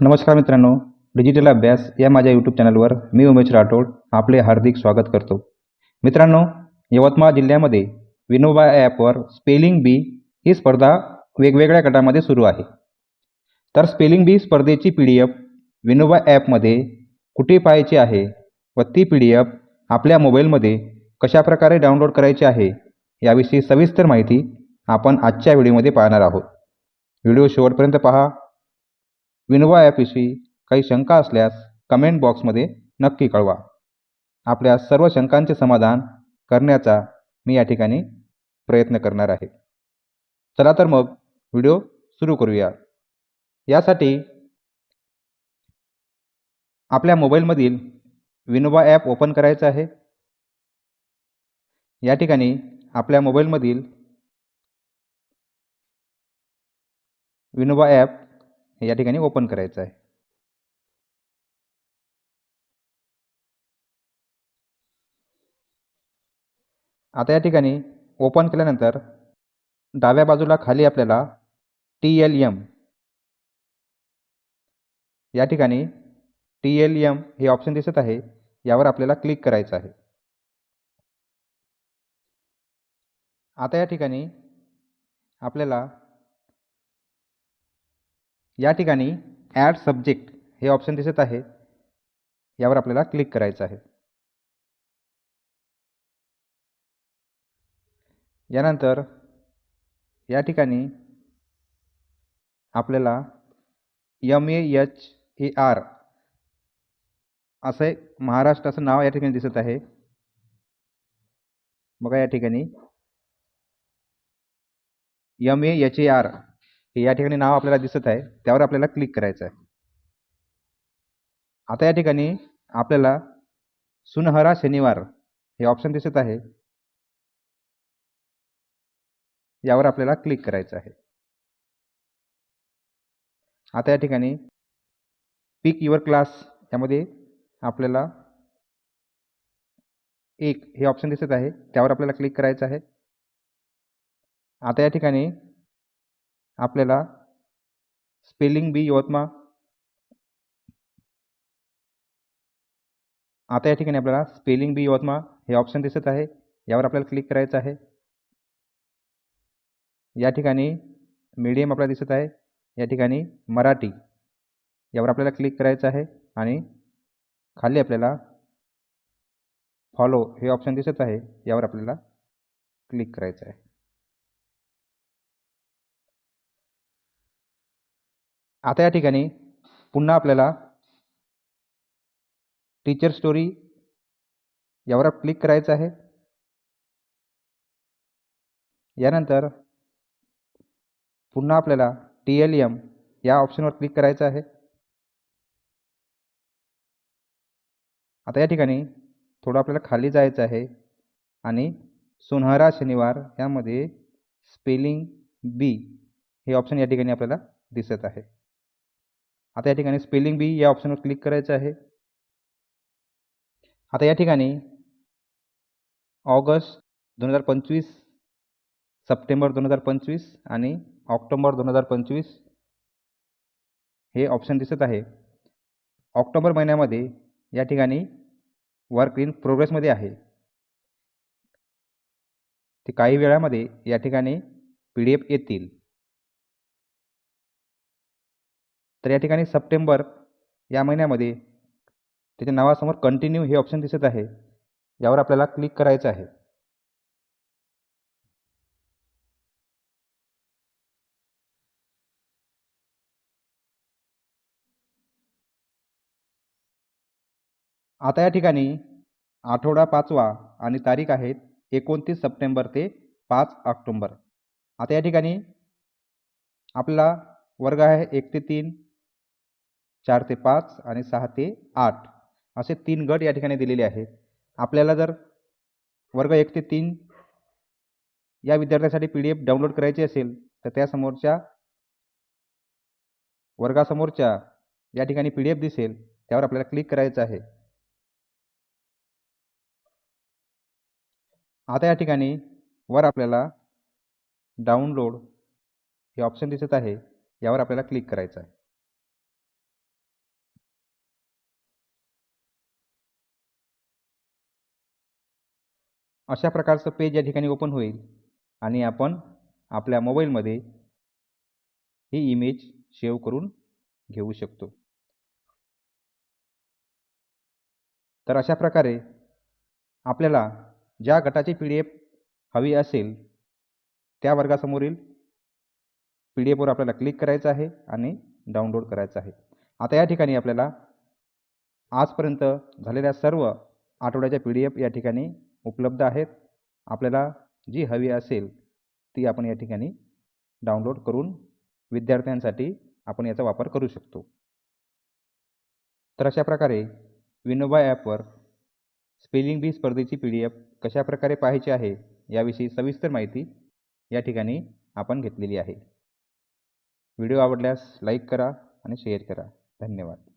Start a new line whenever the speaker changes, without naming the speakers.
नमस्कार मित्रांनो डिजिटल अभ्यास या माझ्या यूट्यूब चॅनलवर मी उमेश राठोड आपले हार्दिक स्वागत करतो. मित्रांनो यवतमाळ जिल्ह्यामध्ये विनोबा ॲपवर स्पेलिंग बी ही स्पर्धा वेगवेगळ्या गटामध्ये सुरू आहे. तर स्पेलिंग बी स्पर्धेची पी डी एफ विनोबा ॲपमध्ये कुठे पाहायची आहे व ती पी डी एफ आपल्या मोबाईलमध्ये कशाप्रकारे डाउनलोड करायची आहे याविषयी सविस्तर माहिती आपण आजच्या व्हिडिओमध्ये पाहणार आहोत. व्हिडिओ शेवटपर्यंत पहा. विनोबा ॲपविषयी काही शंका असल्यास कमेंट बॉक्समध्ये नक्की कळवा. आपल्या सर्व शंकांचे समाधान करण्याचा मी या ठिकाणी प्रयत्न करणार आहे. चला तर मग व्हिडिओ सुरू करूया. यासाठी आपल्या मोबाईलमधील विनोबा ॲप ओपन करायचं आहे. या ठिकाणी आपल्या मोबाईलमधील विनोबा ॲप या ठिकाणी ओपन करायचं आहे. आता या ठिकाणी ओपन केल्यानंतर डाव्या बाजूला खाली आपल्याला टी एल एम या ठिकाणी टी एल एम हे ऑप्शन दिसत आहे यावर आपल्याला क्लिक करायचं आहे. आता या ठिकाणी आपल्याला या ठिकाणी ॲड सब्जेक्ट हे ऑप्शन दिसत आहे. यावर आपल्याला क्लिक करायचं आहे. यानंतर या ठिकाणी आपल्याला M A H A R असं एक नाव या ठिकाणी दिसत आहे. बघा या ठिकाणी M A H A R हे या ठिकाणी नाव आपल्याला दिसत आहे. त्यावर आपल्याला क्लिक करायचं आहे आता या ठिकाणी आपल्याला सुनहरा शनिवार हे ऑप्शन दिसत आहे. यावर आपल्याला क्लिक करायचं आहे. आता या ठिकाणी पिक युअर क्लास यामध्ये आपल्याला एक हे ऑप्शन दिसत आहे. त्यावर आपल्याला क्लिक करायचं आहे. आता या ठिकाणी आपल्याला स्पेलिंग बी यवतमाळ. आता या ठिकाणी आपल्याला स्पेलिंग बी यवतमाळ हे ऑप्शन दिसत आहे. यावर आपल्याला क्लिक करायचं आहे. या ठिकाणी मीडियम आपल्याला दिसत आहे. या ठिकाणी मराठी. यावर आपल्याला क्लिक करायचं आहे आणि खाली आपल्याला फॉलो हे ऑप्शन दिसत आहे. यावर आपल्याला क्लिक करायचं आहे. आता या ठिकाणी पुन्हा आपल्याला टीचर स्टोरी यावर क्लिक करायचं आहे. यानंतर पुन्हा आपल्याला टी एल एम या ऑप्शनवर क्लिक करायचं आहे. आता या ठिकाणी थोडं आपल्याला खाली जायचं आहे आणि सुनहरा शनिवार यामध्ये स्पेलिंग बी हे ऑप्शन या ठिकाणी आपल्याला दिसत आहे. आता या ठिकाणी स्पेलिंग बी या ऑप्शनवर क्लिक करायचं आहे. आता या ठिकाणी ऑगस्ट दोन हजार पंचवीस सप्टेंबर दोन हजार पंचवीस आणि ऑक्टोंबर दोन हजार पंचवीस हे ऑप्शन दिसत आहे. ऑक्टोबर महिन्यामध्ये या ठिकाणी वर्क इन प्रोग्रेसमध्ये आहे. ते काही वेळामध्ये या ठिकाणी पी डी एफ येतील. तर या ठिकाणी सप्टेंबर या महिन्यामध्ये त्याच्या नावासमोर कंटिन्यू हे ऑप्शन दिसत आहे. यावर आपल्याला क्लिक करायचं आहे. आता या ठिकाणी आठवडा पाचवा आणि तारीख आहेत एकोणतीस सप्टेंबर ते पाच ऑक्टोंबर. आता या ठिकाणी आपला वर्ग आहे एक ते तीन. चार ते पाच आणि सहा ते आठ असे तीन गट या ठिकाणी दिलेले आहेत. आपल्याला जर वर्ग एक ते तीन या विद्यार्थ्यासाठी पी डी एफ डाउनलोड करायची असेल तर त्यासमोरच्या वर्गासमोरच्या या ठिकाणी पी डी एफ दिसेल त्यावर आपल्याला क्लिक करायचं आहे. आता या ठिकाणी वर आपल्याला डाउनलोड हे ऑप्शन दिसत आहे यावर आपल्याला क्लिक करायचं आहे. अशा प्रकारचं पेज या ठिकाणी ओपन होईल. आणि आपण आपल्या मोबाईलमध्ये ही इमेज सेव्ह करून घेऊ शकतो. तर अशा प्रकारे आपल्याला ज्या गटाची पी डी एफ हवी असेल त्या वर्गासमोरील पी डी एफवर आपल्याला क्लिक करायचं आहे आणि डाउनलोड करायचं आहे. आता या ठिकाणी आपल्याला आजपर्यंत झालेल्या सर्व आठवड्याच्या पी डी एफ या ठिकाणी उपलब्ध आहेत. आपल्याला जी हवी असेल ती आपण या ठिकाणी डाउनलोड करून विद्यार्थ्यांसाठी आपण याचा वापर करू शकतो. तर अशा प्रकारे विनोबा ॲपवर स्पेलिंग बी स्पर्धेची पी डी एफ कशाप्रकारे पाहायची आहे याविषयी सविस्तर माहिती या ठिकाणी आपण घेतलेली आहे. व्हिडिओ आवडल्यास लाईक करा आणि शेअर करा. धन्यवाद.